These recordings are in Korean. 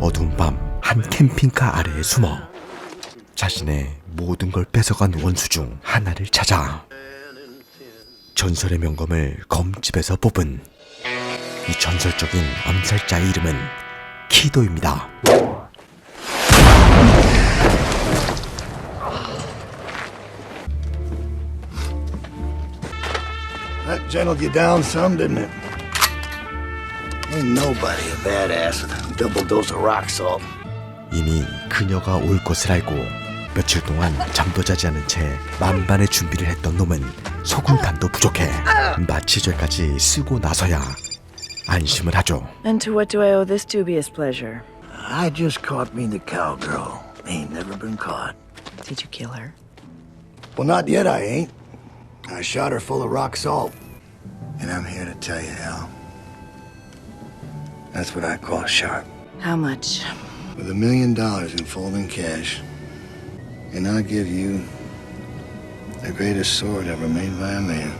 어두운 밤 한 캠핑카 아래에 숨어 자신의 모든 걸 뺏어간 원수 중 하나를 찾아 전설의 명검을 검집에서 뽑은 이 전설적인 암살자의 이름은 키도입니다. That gentled you down some, didn't it? Ain't nobody a badass with a double dose of rock salt. 이미 그녀가 올 것을 알고 며칠 동안 잠도 자지 않은 채 만반의 준비를 했던 놈은 소금간도 부족해 마취제까지 쓰고 나서야 안심을 하죠. And to what do I owe this dubious pleasure? I just caught me the cowgirl. Ain't never been caught. Did you kill her? Well, not yet, I ain't. I shot her full of rock salt. And I'm here to tell you, Al. That's what I call sharp. How much? With a million dollars in folding cash. And I'll give you the greatest sword ever made by a man.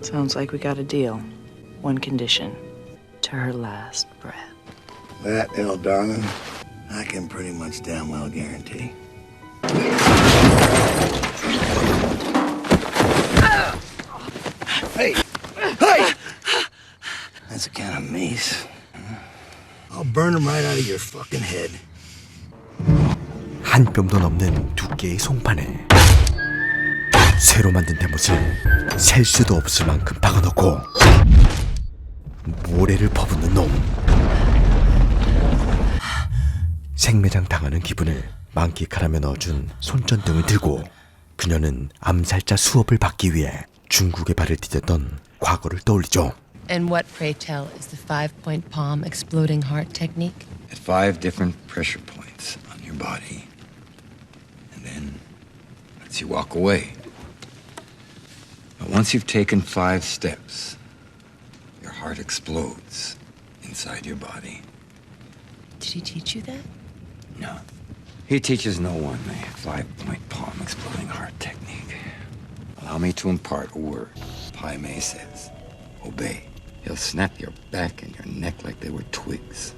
Sounds like we got a deal. One condition. To her last breath. That, El darling, I can pretty much damn well guarantee. Hey! Hey! That's a can of mace. I'll burn them right out of your fucking head. 한 뼘도 넘는 두께의 송판에 새로 만든 대못을 셀 수도 없을 만큼 박아놓고 모래를 퍼붓는 놈 생매장 당하는 기분을 만끽하라며 넣어준 손전등을 들고 그녀는 암살자 수업을 받기 위해 중국에 발을 디뎠던 과거를 떠올리죠 And what, pray tell, is the five point palm exploding heart technique? at five different pressure points on your body. And then lets you walk away. But once you've taken five steps, your heart explodes inside your body. Did he teach you that? No. He teaches no one the five point palm exploding heart technique. Allow me to impart a word. Pai Mei says, obey. He'll snap your back and your neck like they were twigs.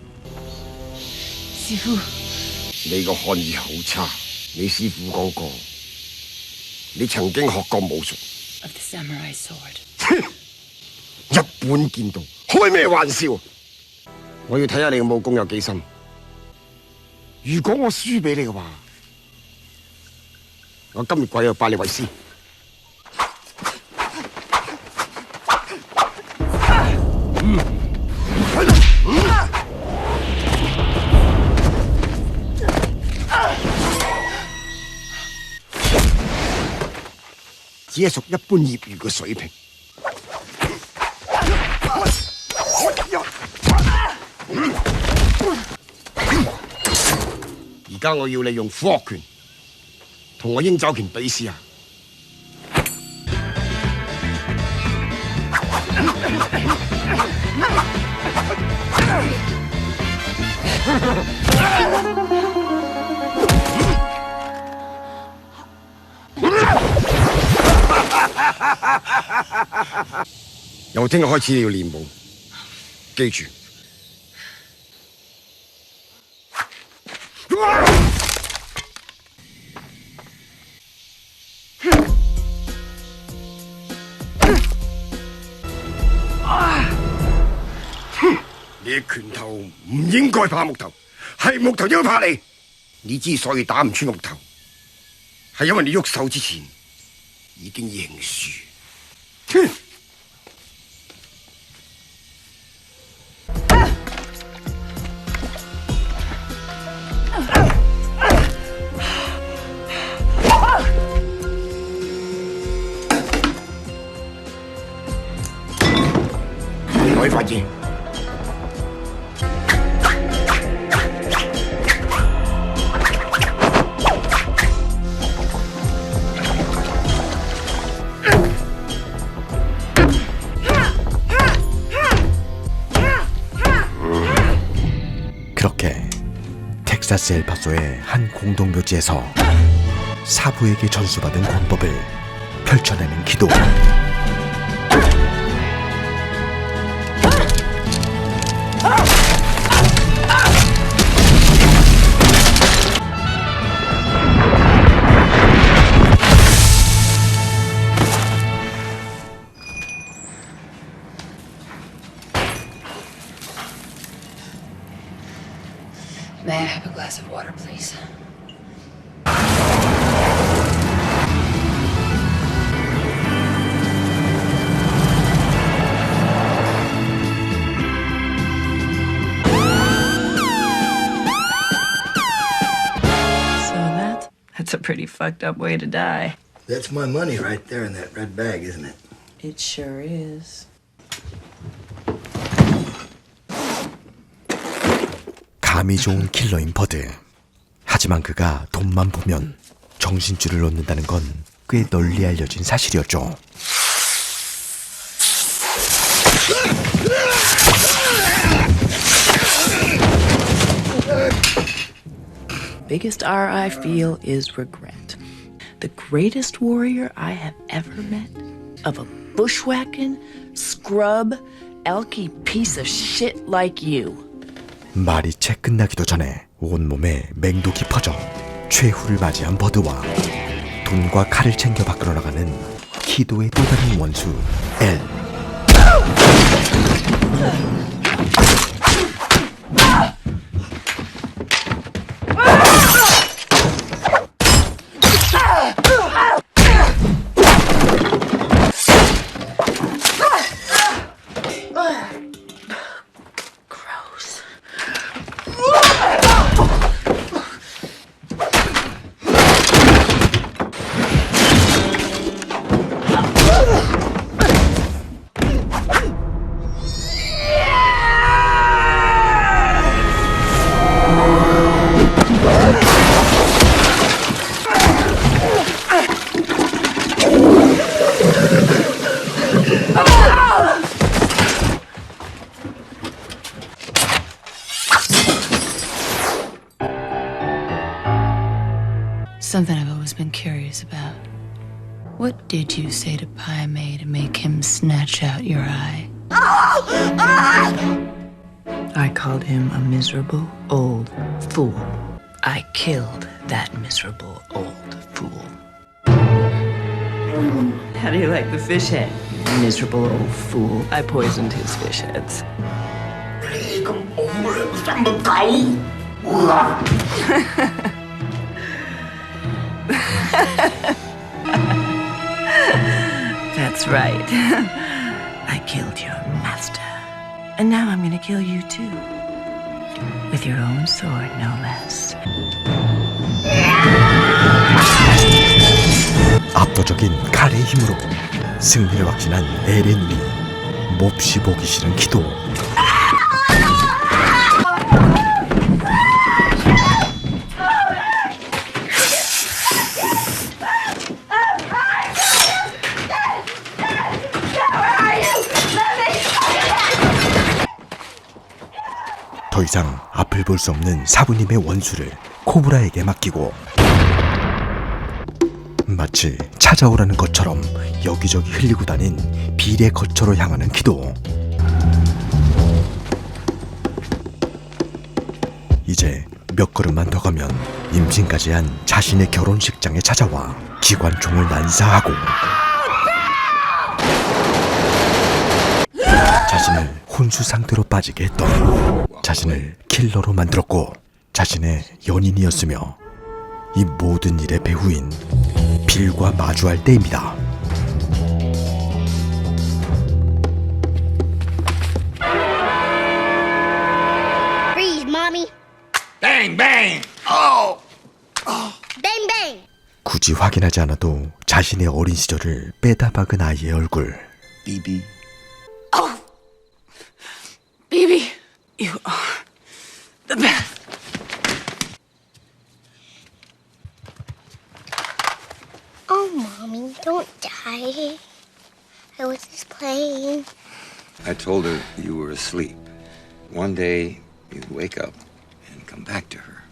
师傅，你個漢語好差，你師傅講過，你曾經學過武術，of the samurai sword. 一本見到，開咩玩笑？我要睇下你嘅武功有幾深。如果我輸俾你嘅話，我今日跪喺度拜你為師。只係屬一般业余嘅水平。而家我要你用虎鶴拳同我鷹爪拳比試下。由聽日開始你要練武，記住。你拳頭唔應該怕木頭，係木頭應該怕你。你之所以打唔穿木頭，係因為你喐手之前已經認輸。去！啊！啊！啊！啊！发急。 텍사스 엘파소의 한 공동묘지에서 사부에게 전수받은 권법을 펼쳐내는 기도. That's a pretty fucked up way to die. That's my money right there in that red bag, isn't it? It sure is. 감이 좋은 킬러인 버드. 하지만 그가 돈만 보면 정신줄을 놓는다는 건 꽤 널리 알려진 사실이었죠. Biggest R I feel is regret. The greatest warrior I have ever met of a bushwhacking, scrub, elky piece of shit like you. 말이 채 끝나기도 전에 온몸에 맹독이 퍼져 최후를 맞이한 버드와 돈과 칼을 챙겨 밖으로 나가는 키도의 또 다른 원수 엘. Something I've always been curious about. What did you say to Pai Mei to make him snatch out your eye? I called him a miserable old fool. I killed that miserable old fool. How do you like the fish head? Miserable old fool. I poisoned his fish heads. That's right. I killed your master. And now I'm gonna kill you too. With your own sword, no less. 압도적인 칼의 힘으로 승리를 확신한 눈이 몹시 보기 싫은 기도. 더 이상 앞을 볼 수 없는 사부님의 원수를 코브라에게 맡기고 마치 찾아오라는 것처럼 여기저기 흘리고 다닌 비례 거처로 향하는 기도. 이제 몇 걸음만 더 가면 임신까지 한 자신의 결혼식장에 찾아와 기관총을 난사하고 자신을 혼수 상태로 빠지게 했던 자신을 킬러로 만들었고 자신의 연인이었으며 이 모든 일의 배후인 빌과 마주할 때입니다. Freeze, mommy. Bang, bang! Oh! Bang, bang. 굳이 확인하지 않아도 자신의 어린 시절을 빼다 박은 아이의 얼굴. BB. Baby, you are the best. Oh, mommy, don't die. I was just playing. I told her you were asleep. One day, you'd wake up and come back to her.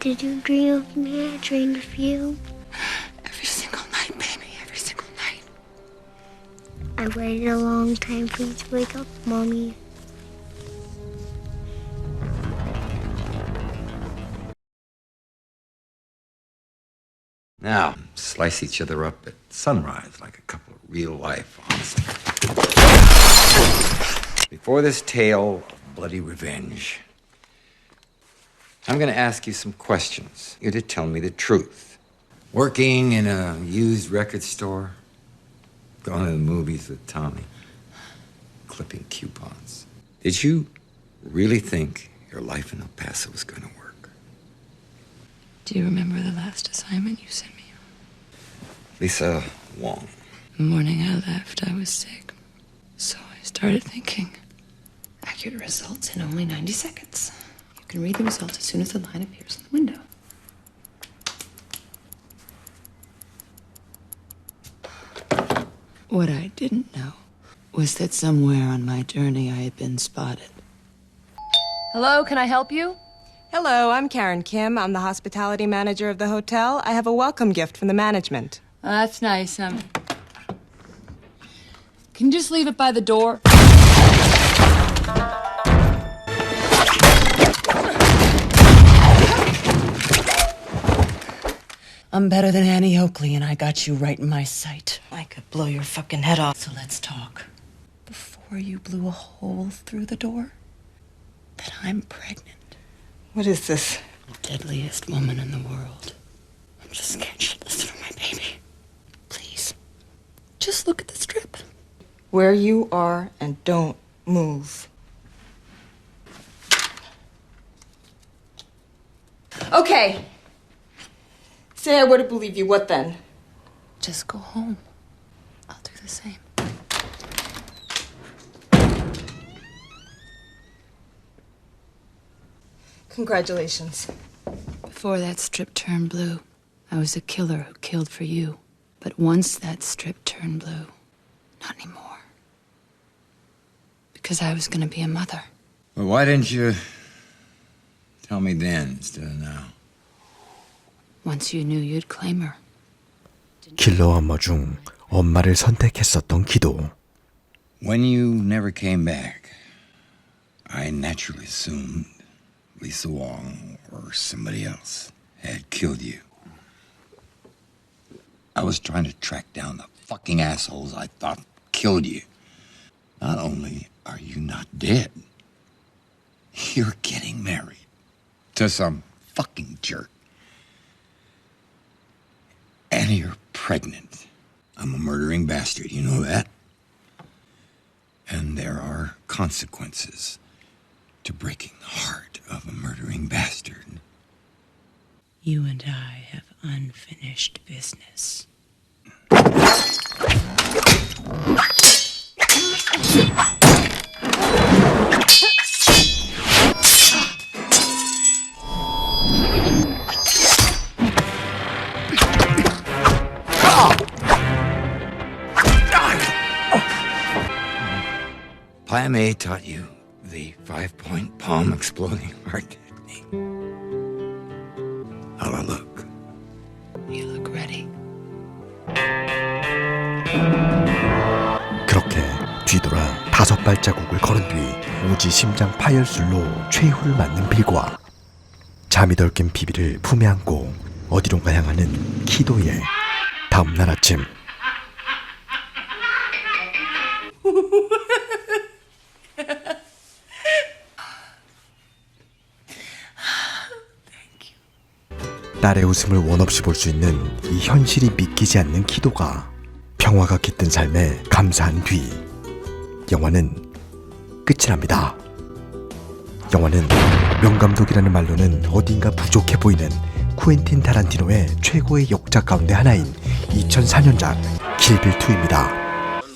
Did you dream of me? I dreamed of you. Every single night, baby, every single night. I waited a long time for you to wake up, mommy. Now, slice each other up at sunrise like a couple of real life monsters. Before this tale of bloody revenge, I'm going to ask you some questions. You're to tell me the truth. Working in a used record store, going to the movies with Tommy, clipping coupons. Did you really think your life in El Paso was going to work? Do you remember the last assignment you sent? Lisa Wong. The morning I left, I was sick. So I started thinking. Accurate results in only 90 seconds. You can read the results as soon as the line appears in the window. What I didn't know was that somewhere on my journey I had been spotted. Hello, can I help you? Hello, I'm Karen Kim. I'm the hospitality manager of the hotel. I have a welcome gift from the management. Oh, that's nice. Um, can you just leave it by the door? I'm better than Annie Oakley, and I got you right in my sight. I could blow your fucking head off. So let's talk. Before you blew a hole through the door, that I'm pregnant. What is this? The deadliest woman in the world. I'm just scared for my baby. Just look at the strip. Where you are and don't move. Okay. Say I wouldn't believe you, what then? Just go home. I'll do the same. Congratulations. Before that strip turned blue, I was a killer who killed for you. But once that strip turned blue, not anymore. Because I was gonna be a mother. Well, why didn't you tell me then instead of now? Once you knew you'd claim her. 킬러 엄마 중 엄마를 선택했었던 기도. When you never came back, I naturally assumed Lisa Wong or somebody else had killed you. I was trying to track down the fucking assholes I thought killed you. Not only are you not dead, you're getting married to some fucking jerk. And you're pregnant. I'm a murdering bastard, you know that? And there are consequences to breaking the heart of a murdering bastard. You and I unfinished business. May taught you the five point palm exploding heart technique. How I look? 뒤돌아 다섯 발자국을 걸은 뒤 오지 심장 파열술로 최후를 맞는 빌과. 잠이 덜 깬 비비를 품에 안고 어디론가 향하는 키도의 다음 날 아침. 딸의 웃음을 원없이 볼 수 있는 이 현실이 믿기지 않는 키도가 평화가 깃든 삶에 감사한 뒤 영화는 끝이 납니다. 영화는 명감독이라는 말로는 어딘가 부족해 보이는 쿠엔틴 타란티노의 최고의 역작 가운데 하나인 2004년작 킬빌2입니다.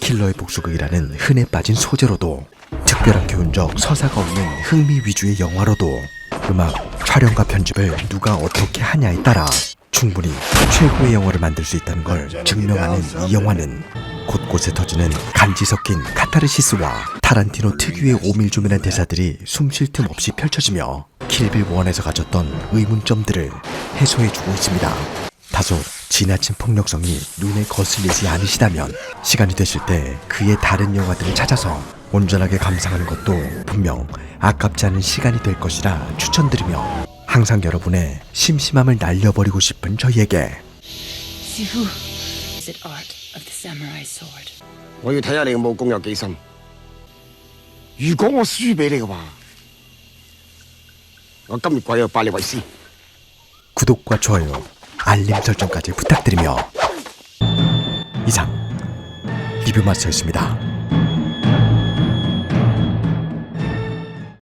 킬러의 복수극이라는 흔해 빠진 소재로도 특별한 교훈적 서사가 없는 흥미 위주의 영화로도 음악, 촬영과 편집을 누가 어떻게 하냐에 따라 충분히 최고의 영화를 만들 수 있다는 걸 증명하는 이 영화는 곳곳에 터지는 간지 섞인 카타르시스와 타란티노 특유의 오밀조밀한 대사들이 숨 쉴 틈 없이 펼쳐지며 킬빌 원에서 가졌던 의문점들을 해소해주고 있습니다. 다소 지나친 폭력성이 눈에 거슬리지 않으시다면 시간이 되실 때 그의 다른 영화들을 찾아서 온전하게 감상하는 것도 분명 아깝지 않은 시간이 될 것이라 추천드리며 항상 여러분의 심심함을 날려버리고 싶은 저희에게 Sifu. Is it art of the samurai sword? 我要睇下你嘅武功有幾深。如果我輸俾你嘅話， 我今日鬼有拜你為師。 구독과 좋아요, 알림 설정까지 부탁드리며 이상 리뷰마스터였습니다.